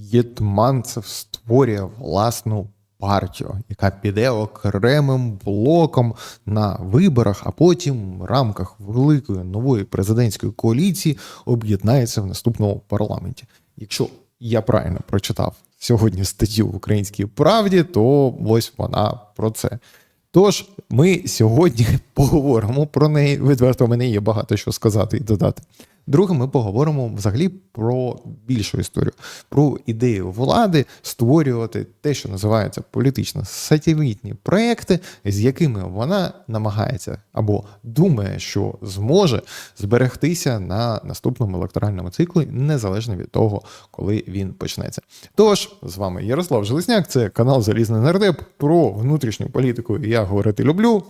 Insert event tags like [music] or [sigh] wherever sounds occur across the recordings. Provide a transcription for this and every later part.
Єтманцев створює власну партію, яка піде окремим блоком на виборах, а потім в рамках великої нової президентської коаліції об'єднається в наступному парламенті. Якщо я правильно прочитав сьогодні статтю в Українській правді, то ось вона про це. Тож ми сьогодні [laughs] поговоримо про неї. Відверто в мене є багато що сказати і додати. Друге, ми поговоримо взагалі про більшу історію, про ідею влади створювати те, що називається політично сателітні проекти, з якими вона намагається або думає, що зможе зберегтися на наступному електоральному циклі, незалежно від того, коли він почнеться. Тож з вами Ярослав Железняк, це канал Залізний Нардеп про внутрішню політику. Я говорити люблю.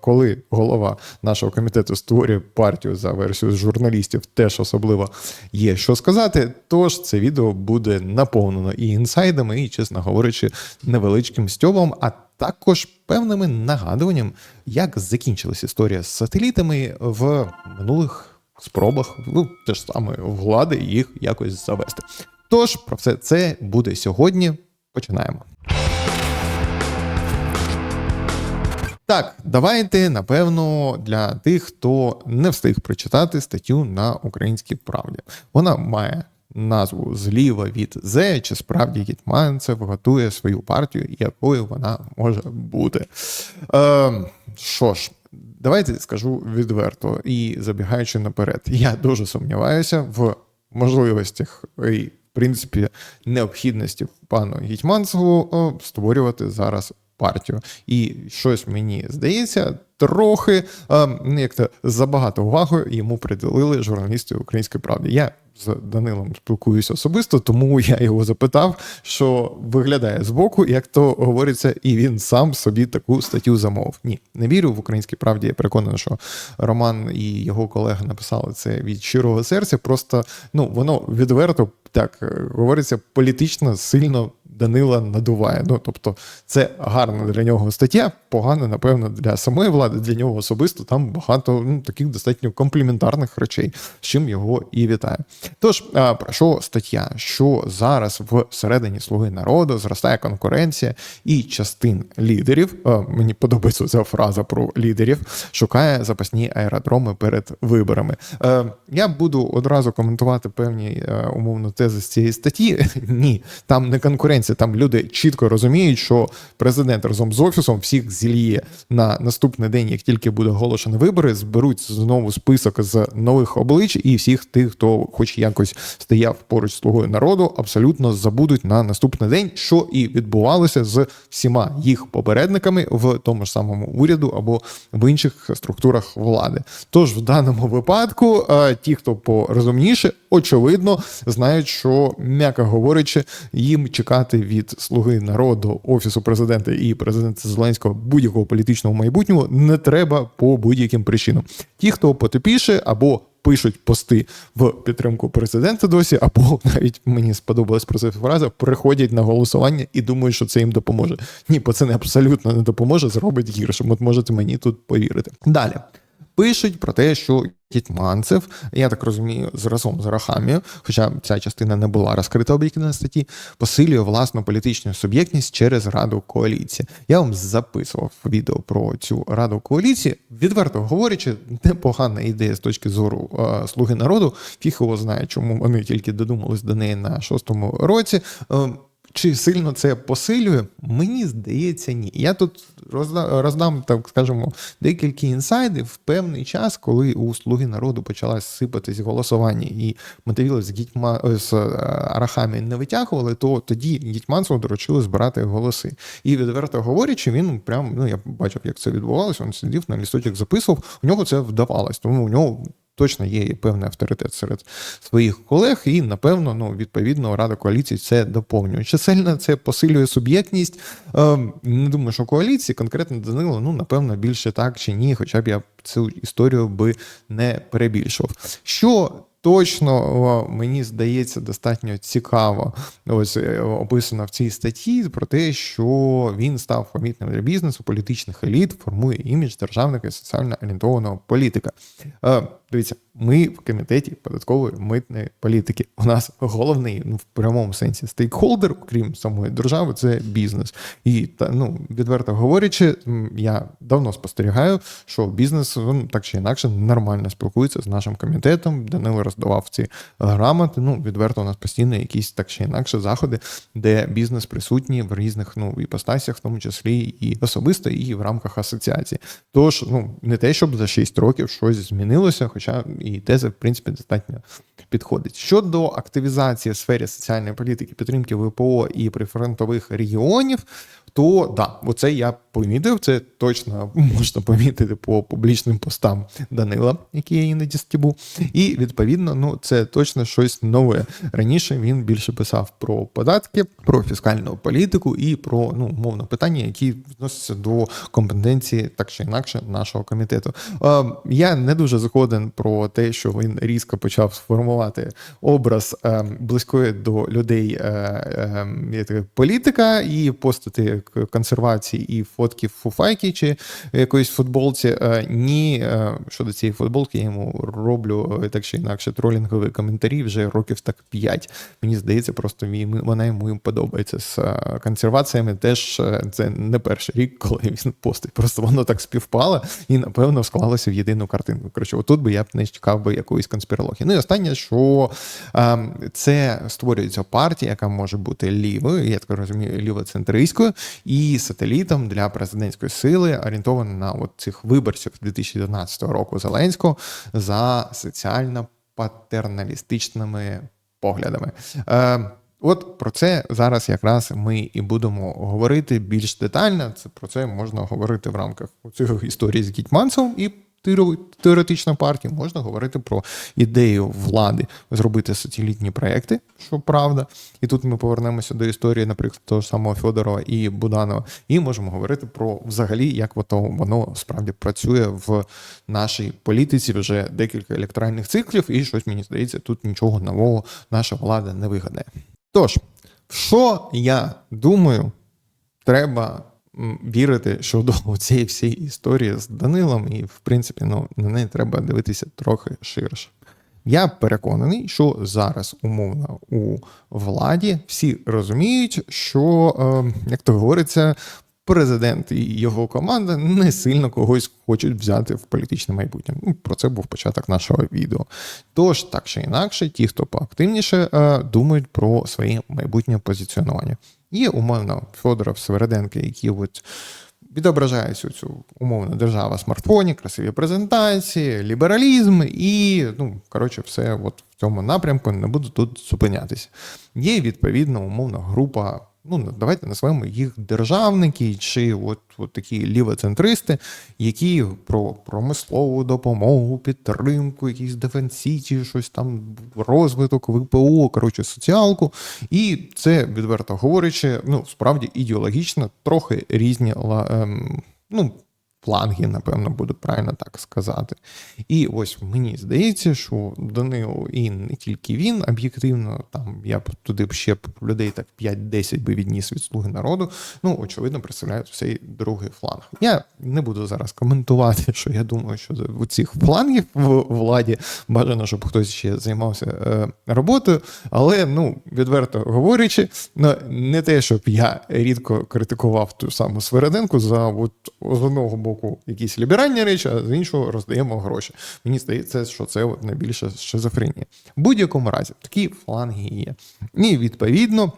Коли голова нашого комітету створює партію за версією журналістів, теж особливо є що сказати. Тож це відео буде наповнено і інсайдами, і, чесно говорячи, невеличким стьобом, а також певними нагадуванням, як закінчилась історія з сателітами в минулих спробах, ну те ж саме влади їх якось завести. Тож про все це буде сьогодні. Починаємо. Так, давайте напевно для тих, хто не встиг прочитати статтю на українській правді. Вона має назву зліва від Зе, чи справді Гетьманцев готує свою партію, якою вона може бути. Е, Що ж, давайте скажу відверто і забігаючи наперед, я дуже сумніваюся в можливостях і в принципі необхідності пану Гетьманцеву створювати зараз партію. І щось мені здається, трохи як то забагато уваги йому приділили журналісти Української правди. Я з Данилом спілкуюся особисто, тому я його запитав, що виглядає збоку, як то говориться, і він сам собі таку статтю замовив. Ні, не вірю в українській правді. Я переконаний, що Роман і його колега написали це від щирого серця. Просто ну воно відверто так говориться політично сильно Данила надуває. Ну тобто, це гарна для нього стаття, погана, напевно, для самої влади, для нього особисто там багато ну, таких достатньо компліментарних речей, з чим його і вітаю. Тож про що стаття? Що зараз в середині слуги народу зростає конкуренція, і частин лідерів мені подобається ця фраза про лідерів, шукає запасні аеродроми перед виборами. Я буду одразу коментувати певні умовно тези з цієї статті. [laughs] Ні, там не конкуренція конференції там люди чітко розуміють, що президент разом з офісом всіх зіліє на наступний день, як тільки буде оголошені вибори, зберуть знову список з нових облич, і всіх тих, хто хоч якось стояв поруч з слугою народу, абсолютно забудуть на наступний день, що і відбувалося з всіма їх попередниками в тому ж самому уряду або в інших структурах влади. Тож в даному випадку е, ті, хто порозумніше, очевидно знають, що м'яко говорячи, їм чекати чекати від слуги народу офісу президента і президента Зеленського будь-якого політичного майбутнього не треба по будь-яким причинам. Ті, хто потопіше або пишуть пости в підтримку президента досі, або [laughs] навіть мені сподобалась про це фраза, приходять на голосування і думають, що це їм допоможе. Ні, бо це не абсолютно не допоможе, зробить гірше. От можете мені тут повірити. Далі пишуть про те, що Гетьманцев, я так розумію, разом з Рахамію, хоча ця частина не була розкрита об'єктивна статті, посилює власну політичну суб'єктність через раду коаліції. Я вам записував відео про цю раду коаліції. Відверто говорячи, непогана ідея з точки зору е, слуги народу. Фіг його знає, чому вони тільки додумались до неї на шостому році. Е, чи сильно це посилює? Мені здається, ні. Я тут роздам, роздам так скажемо, декілька інсайдів в певний час, коли у слуги народу почалась сипатись голосування, і мотивіли з Гітьма з е, Арахамі не витягували, то тоді Гітьманцеву доручили збирати голоси. І відверто говорячи, він прям ну я бачив, як це відбувалося. Він сидів на лісточок, записував. У нього це вдавалось, тому у нього точно є певний авторитет серед своїх колег, і напевно, ну відповідно, рада коаліції це доповнює. Чи сильно це посилює суб'єктність? Е, не думаю, що коаліції конкретно Данило, ну напевно, більше так чи ні, хоча б я цю історію би не перебільшував. Що точно мені здається достатньо цікаво. Ось е, описано в цій статті про те, що він став помітним для бізнесу, політичних еліт, формує імідж державника і соціально орієнтованого політика. Е, Дивіться, ми в комітеті податкової митної політики. У нас головний ну в прямому сенсі стейкхолдер, окрім самої держави, це бізнес. І та ну відверто говорячи, я давно спостерігаю, що бізнес так чи інакше нормально спілкується з нашим комітетом. Данило роздавав ці грамоти. Ну відверто у нас постійно якісь так чи інакше заходи, де бізнес присутній в різних ну іпостасях, в тому числі і особисто, і в рамках асоціації. Тож, ну не те, щоб за 6 років щось змінилося, хоча і теза, в принципі, достатньо підходить. Щодо активізації в сфері соціальної політики, підтримки ВПО і прифронтових регіонів, то да, оце я помітив. Це точно можна помітити по публічним постам Данила, які я іноді стібу. І відповідно, ну це точно щось нове. Раніше він більше писав про податки, про фіскальну політику і про ну мовно питання, які відносяться до компетенції так чи інакше нашого комітету. Е, я не дуже згоден про те, що він різко почав сформувати образ е, близької до людей е, е, політика і постати консервації і фотки фуфайки чи якоїсь футболці. Е, ні, е, щодо цієї футболки, я йому роблю е, так чи інакше тролінгові коментарі вже років так 5. Мені здається, просто мій- вона йому подобається з е, консерваціями. Теж е, це не перший рік, коли він постить. Просто воно так співпало і, напевно, склалося в єдину картинку. Коротше, отут би я б не чекав би якоїсь конспірології. Ну і останнє, що е, це створюється партія, яка може бути лівою, я так розумію, лівоцентристською, і сателітом для президентської сили, орієнтована на от цих виборців 2011 року Зеленського за соціально патерналістичними поглядами. Е, От про це зараз якраз ми і будемо говорити більш детально. Це про це можна говорити в рамках цієї історії з Гітьманцевим і теоретична партія. Можна говорити про ідею влади зробити сателітні проекти, що правда. І тут ми повернемося до історії, наприклад, того самого Федорова і Буданова, і можемо говорити про взагалі, як воно, справді працює в нашій політиці вже декілька електоральних циклів, і щось мені здається, тут нічого нового наша влада не вигадає. Тож, що я думаю, треба вірити щодо цієї всієї історії з Данилом, і, в принципі, ну, на неї треба дивитися трохи ширше. Я переконаний, що зараз умовно у владі всі розуміють, що, е, як то говориться, президент і його команда не сильно когось хочуть взяти в політичне майбутнє. Ну, про це був початок нашого відео. Тож, так чи інакше, ті, хто поактивніше, е, думають про своє майбутнє позиціонування. Є умовно Федоров, Севереденко, які от відображають цю, умовно держава смартфоні, красиві презентації, лібералізм і, ну, коротше, все от в цьому напрямку не буду тут зупинятися. Є відповідно умовна група. Ну, давайте назвемо їх державники чи от, от такі лівоцентристи, які про промислову допомогу, підтримку, якісь дефенсіті, щось там, розвиток, ВПО, коротше, соціалку. І це, відверто говорячи, ну, справді ідеологічно трохи різні ем, ну, фланги, напевно, буде правильно так сказати. І ось мені здається, що Данило і не тільки він, об'єктивно, там я б туди б ще людей так 5-10 би відніс від слуги народу. Ну, очевидно, представляють цей другий фланг. Я не буду зараз коментувати, [laughs] що я думаю, що у цих флангів в владі бажано, щоб хтось ще займався е, роботою. Але ну, відверто говорячи, ну, не те, щоб я рідко критикував ту саму Свереденку за от, з одного боку якісь ліберальні речі, а з іншого роздаємо гроші. Мені здається, що це найбільше шизофренія. В будь-якому разі такі фланги є. І відповідно.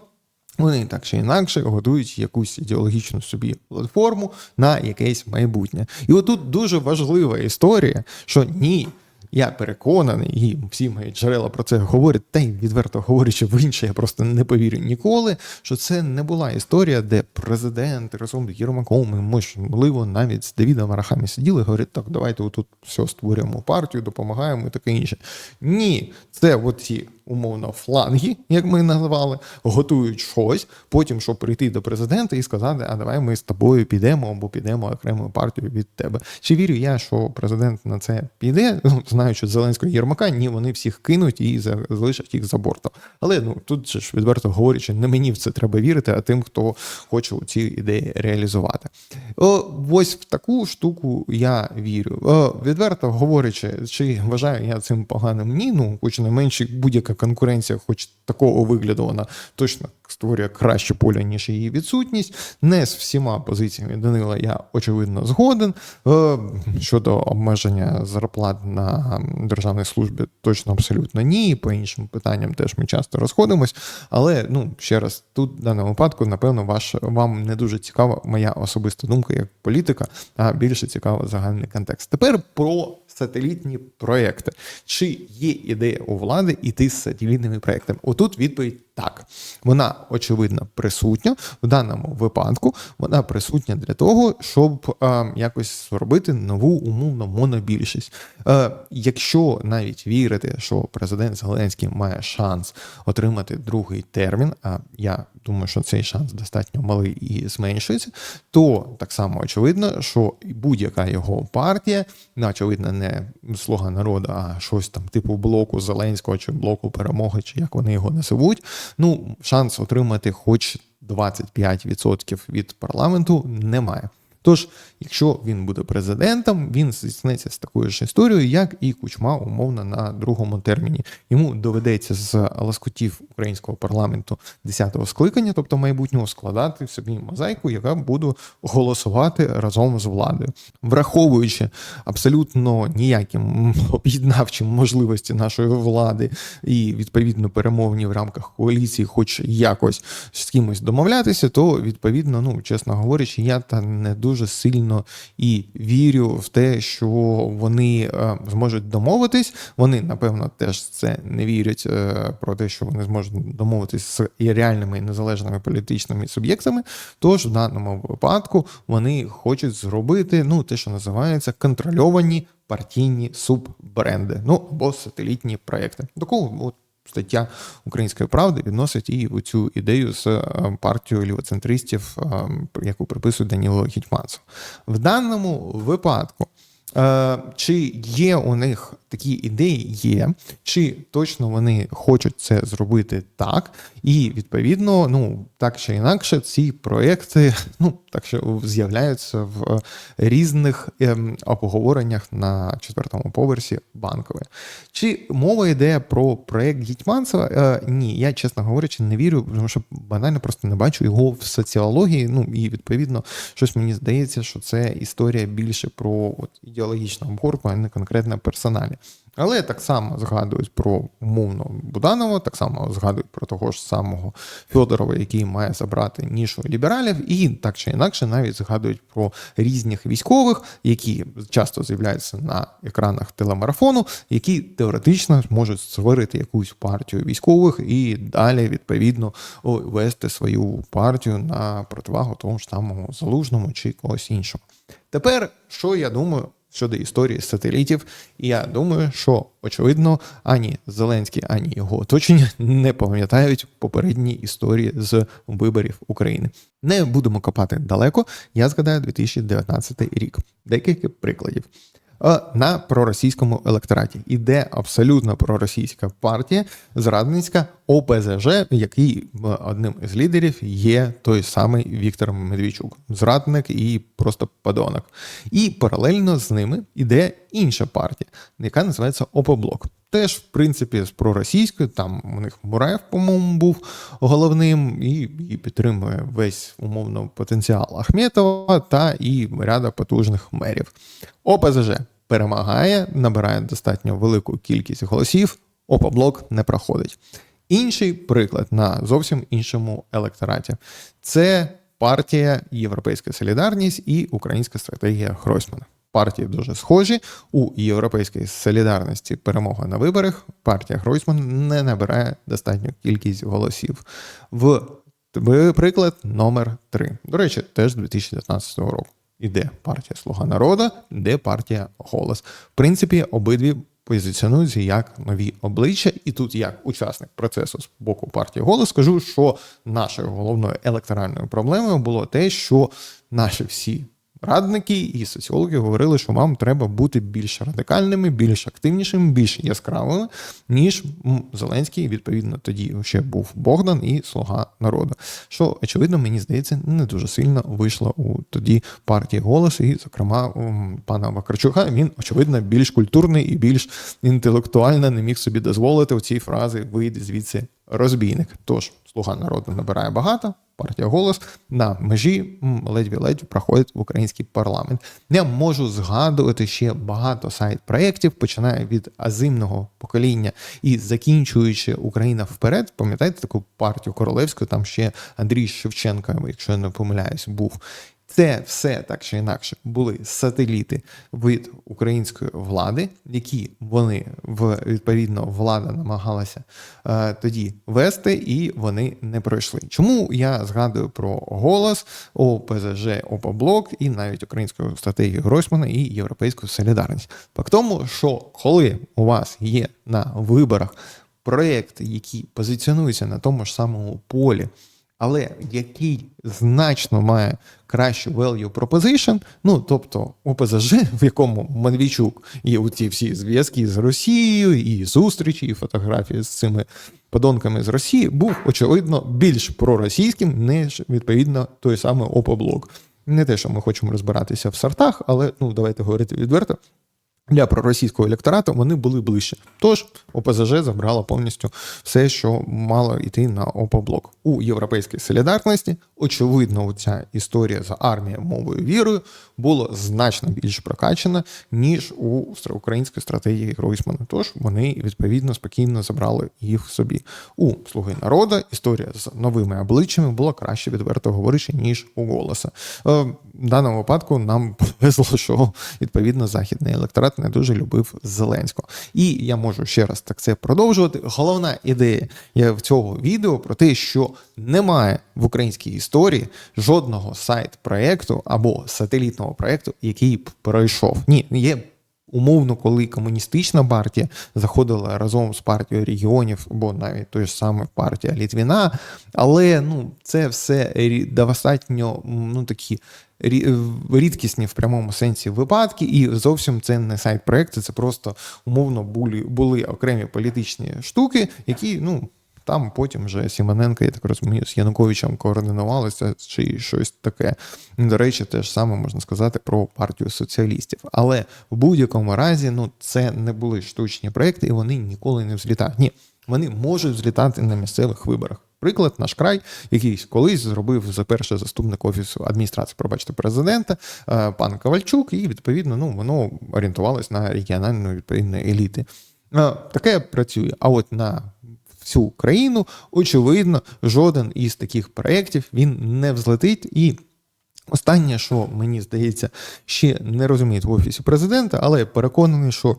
Вони так чи інакше готують якусь ідеологічну собі платформу на якесь майбутнє. І отут дуже важлива історія, що ні, я переконаний, і всі мої джерела про це говорять, та й відверто говорячи в інше, я просто не повірю ніколи, що це не була історія, де президент разом з Єрмаком, і можливо, навіть з Давідом Арахамі сиділи і говорять, так, давайте отут все створюємо партію, допомагаємо і таке інше. Ні, це от ті умовно фланги, як ми називали, готують щось, потім щоб прийти до президента і сказати, а давай ми з тобою підемо або підемо окремою партією від тебе. Чи вірю я, що президент на це піде? Ну, знаючи Зеленського Єрмака, ні, вони всіх кинуть і залишать їх за бортом. Але ну тут ж відверто говорячи, не мені в це треба вірити, а тим, хто хоче ці ідеї реалізувати. О, ось в таку штуку я вірю. О, відверто говорячи, чи вважаю я цим поганим? Ні, ну хоч не менше будь-яка конкуренція, хоч такого вигляду, вона. Точно створює краще поле, ніж її відсутність. Не з всіма позиціями Данила я очевидно згоден. Е, Щодо обмеження зарплат на державній службі, точно абсолютно ні. По іншим питанням теж ми часто розходимось. Але ну ще раз, тут в даному випадку, напевно, ваш вам не дуже цікава моя особиста думка як політика, а більше цікаво загальний контекст. Тепер про сателітні проекти. Чи є ідея у влади іти з сателітними проектами? Отут відповідь так. Вона очевидно присутня в даному випадку. Вона присутня для того, щоб е, якось зробити нову умовно монобільшість. Е, якщо навіть вірити, що президент Зеленський має шанс отримати другий термін, а я думаю, що цей шанс достатньо малий і зменшується, то так само очевидно, що будь-яка його партія, ну, очевидно, не слуга народу, а щось там типу блоку Зеленського чи блоку перемоги, чи як вони його називуть, ну шанс отримати хоч 25% від парламенту немає. Тож, якщо він буде президентом, він зіткнеться з такою ж історією, як і Кучма, умовно, на другому терміні. Йому доведеться з лоскотів українського парламенту 10-го скликання, тобто майбутнього, складати собі мозаїку, яка буде голосувати разом з владою, враховуючи абсолютно ніякі м, об'єднавчі можливості нашої влади і відповідно перемовні в рамках коаліції, хоч якось з кимось домовлятися, то відповідно, ну чесно говорячи, я та не дуже сильно і вірю в те, що вони е, зможуть домовитись. Вони напевно теж це не вірять е, про те, що вони зможуть домовитись з реальними незалежними політичними суб'єктами. Тож в даному випадку вони хочуть зробити ну те, що називається контрольовані партійні суббренди, ну або сателітні проекти. До кого от стаття Української правди відносить і цю ідею з е, партією лівоцентристів, е, яку приписує Даніло Гетьманцев. В даному випадку. Е, Чи є у них такі ідеї? Є, чи точно вони хочуть це зробити так? І відповідно, ну так чи інакше, ці проекти [laughs] ну так що з'являються в різних ем, обговореннях на четвертому поверсі банкової. Чи мова йде про проект Гетьманцева? Е, ні, я чесно говорячи, не вірю, тому що банально просто не бачу його в соціології. Ну і відповідно, щось мені здається, що це історія більше про от, ідеологічну обгорку, а не конкретно персоналі. Але так само згадують про умовно Буданова, так само згадують про того ж самого Федорова, який має забрати нішу лібералів, і так чи інакше навіть згадують про різних військових, які часто з'являються на екранах телемарафону, які теоретично можуть створити якусь партію військових і далі відповідно вести свою партію на противагу тому ж самому залужному чи когось іншому. Тепер що я думаю щодо історії сателітів, і я думаю, що очевидно ані Зеленський, ані його оточення не пам'ятають попередні історії з виборів України. Не будемо копати далеко. Я згадаю 2019 рік. Декілька прикладів. Е, На проросійському електораті іде абсолютно проросійська партія, зрадницька ОПЗЖ, який е, одним із лідерів є той самий Віктор Медвійчук, зрадник і просто подонок. І паралельно з ними іде інша партія, яка називається ОПОБЛОК. Теж, в принципі, з проросійською, там у них Мураєв, по-моєму, був головним, і, і підтримує весь умовно потенціал Ахметова та і ряда потужних мерів. ОПЗЖ перемагає, набирає достатньо велику кількість голосів, ОПОБЛОК не проходить. Інший приклад на зовсім іншому електораті це партія Європейська Солідарність і Українська стратегія Гройсмана. Партії дуже схожі у європейській солідарності перемога на виборах. Партія Гройсман не набирає достатню кількість голосів. В приклад номер 3. До речі, теж 2019 року. Іде партія Слуга народу, де партія Голос. В принципі, обидві позиціонуються як нові обличчя, і тут, як учасник процесу з боку партії голос, скажу, що нашою головною електоральною проблемою було те, що наші всі радники і соціологи говорили, що вам треба бути більш радикальними, більш активнішими, більш яскравими, ніж Зеленський. Відповідно, тоді ще був Богдан і Слуга народу. Що очевидно, мені здається, не дуже сильно вийшло у тоді партії голос, і, зокрема, у пана Вакарчука він очевидно більш культурний і більш інтелектуально не міг собі дозволити у цій фрази вийде звідси розбійник. Тож слуга народу набирає багато. Партія голос на межі м, ледь-ледь проходить в український парламент. Я можу згадувати ще багато сайт-проєктів, починає від азимного покоління і закінчуючи Україна вперед. Пам'ятаєте таку партію королевську? Там ще Андрій Шевченко, якщо я не помиляюсь, був. Це все так чи інакше були сателіти від української влади, які вони в відповідно влада намагалася е, тоді вести, і вони не пройшли. Чому я згадую про голос ОПЗЖ, ОПОБЛОК і навіть українську стратегію Гройсмана і європейську солідарність? Факт тому, що коли у вас є на виборах проєкт, який позиціонується на тому ж самому полі але який значно має кращу value proposition, ну тобто ОПЗЖ, в якому Медведчук і у ці всі зв'язки з Росією, і зустрічі, і фотографії з цими подонками з Росії, був очевидно більш проросійським, ніж відповідно той самий ОПОБЛОК. Не те, що ми хочемо розбиратися в сортах, але ну давайте говорити відверто. Для проросійського електорату вони були ближче. Тож ОПЗЖ забрала повністю все, що мало йти на ОПО-блок. У європейській солідарності, очевидно, ця історія з армією, мовою вірою була значно більш прокачана, ніж у українській стратегії Гройсмана. Тож вони відповідно спокійно забрали їх собі. У Слуги народу історія з новими обличчями була краще відверто говорячи, ніж у голоса. Е, в даному випадку нам [laughs] повезло, що відповідно західний електорат не дуже любив Зеленського. І я можу ще раз так це продовжувати. Головна ідея в цього відео про те, що немає в українській історії жодного сайт-проекту або сателітного проекту, який б пройшов. Ні, є. Умовно, коли комуністична партія заходила разом з партією регіонів, або навіть той ж саме партія Літвіна, але ну це все достатньо ну такі рідкісні в прямому сенсі випадки, і зовсім це не сайт проекту, це просто умовно були були окремі політичні штуки, які ну. Там потім вже Сімоненко, я так розумію, з Януковичем координувалися чи щось таке. До речі, те ж саме можна сказати про партію соціалістів. Але в будь-якому разі ну, це не були штучні проекти, і вони ніколи не взлітають. Ні, вони можуть злітати на місцевих виборах. Приклад, наш край, який колись зробив за перший заступник офісу адміністрації, пробачте, президента, е, пан Ковальчук, і відповідно ну воно орієнтувалось на регіональну відповідно еліти. Е, таке працює. А от на всю країну, очевидно, жоден із таких проєктів він не взлетить і. Останнє, що мені здається, ще не розуміють в офісі президента, але переконаний, що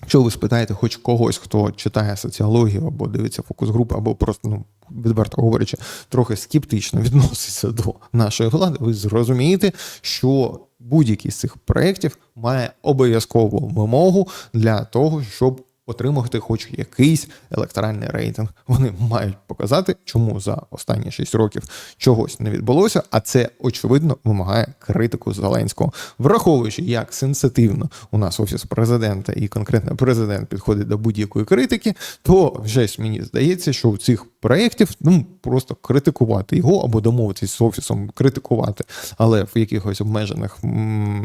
Якщо ви спитаєте хоч когось, хто читає соціологію або дивиться фокус групи, або просто, ну, відверто говорячи, трохи скептично відноситься до нашої влади, ви зрозумієте, що будь-який з цих проєктів має обов'язкову вимогу для того, щоб отримувати хоч якийсь електоральний рейтинг. Вони мають показати, чому за останні 6 років чогось не відбулося, а це очевидно вимагає критику Зеленського, враховуючи, як сенситивно у нас офіс президента і конкретно президент підходить до будь-якої критики, то вже мені здається, що у цих проєктів ну просто критикувати його або домовитись з офісом, критикувати, але в якихось обмежених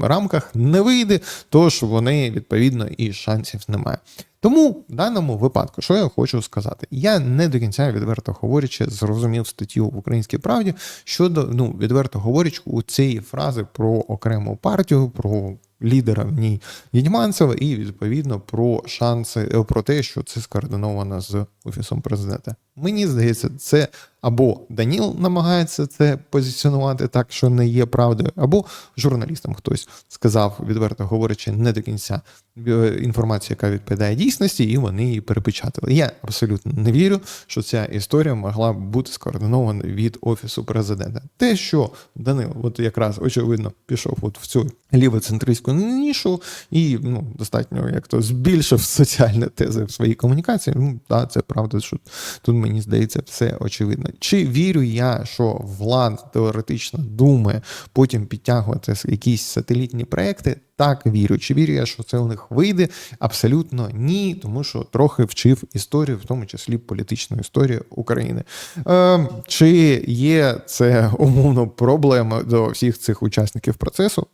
рамках не вийде, тож вони відповідно і шансів немає. Тому в даному випадку, що я хочу сказати, я не до кінця відверто говорячи, зрозумів статтю в українській правді щодо ну відверто говорячи у цієї фрази про окрему партію, про лідера в ній Відьманцева, і відповідно про шанси про те, що це скоординовано з офісом президента. Мені здається, це або Даніл намагається це позиціонувати так, що не є правдою, або журналістам хтось сказав, відверто говорячи, не до кінця е, інформацію, яка відповідає дійсності, і вони її перепечатали. Я абсолютно не вірю, що ця історія могла бути скоординована від офісу президента. Те, що Данил, от якраз очевидно, пішов от в цю лівоцентристську нішу і ну достатньо як то збільшив соціальні тези в своїй комунікації. Ну так, це правда, що тут мені здається все очевидно. Чи вірю я, що влада теоретично думає потім підтягувати якісь сателітні проекти? Так вірю. Чи вірю я, що це у них вийде? Абсолютно ні, тому що трохи вчив історію, в тому числі політичну історію України. Е, чи є це умовно проблема до всіх цих учасників процесу?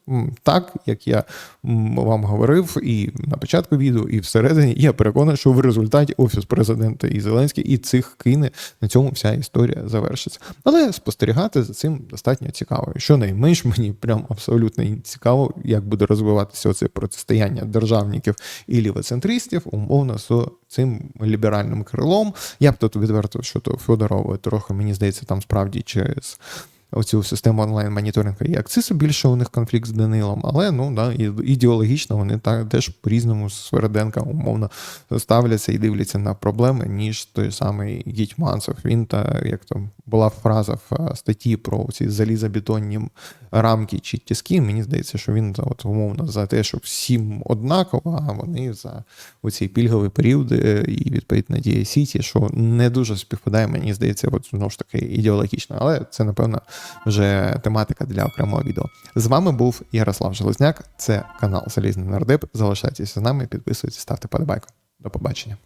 Так, як я вам говорив і на початку відео, і всередині, я переконаний, що в результаті офіс президента і Зеленський і цих кине на цьому вся історія завершиться. Але спостерігати за цим достатньо цікаво. Щонайменш мені прям абсолютно цікаво, як буде розвиватися оце протистояння державників і лівоцентристів, умовно з цим ліберальним крилом. Я б тут відверто щодо Федорова трохи мені здається, там справді через. Оцю систему онлайн-моніторингу і акцису більше у них конфлікт з Данилом, але ну да, ідеологічно вони так теж по-різному з Свереденка умовно ставляться і дивляться на проблеми, ніж той самий Гітьманцев. Він та як там була фраза в е, статті про ці залізобетонні рамки чи тіски. Мені здається, що він от умовно за те, що всім однаково, а вони за оці пільгові періоди і відповідно дія Сіті, що не дуже співпадає, мені здається, от знову ж таки ідеологічно, але це напевно вже тематика для окремого відео. З вами був Ярослав Железняк. Це канал Залізний Нардеп. Залишайтеся з нами, підписуйтесь, ставте подобайку. До побачення.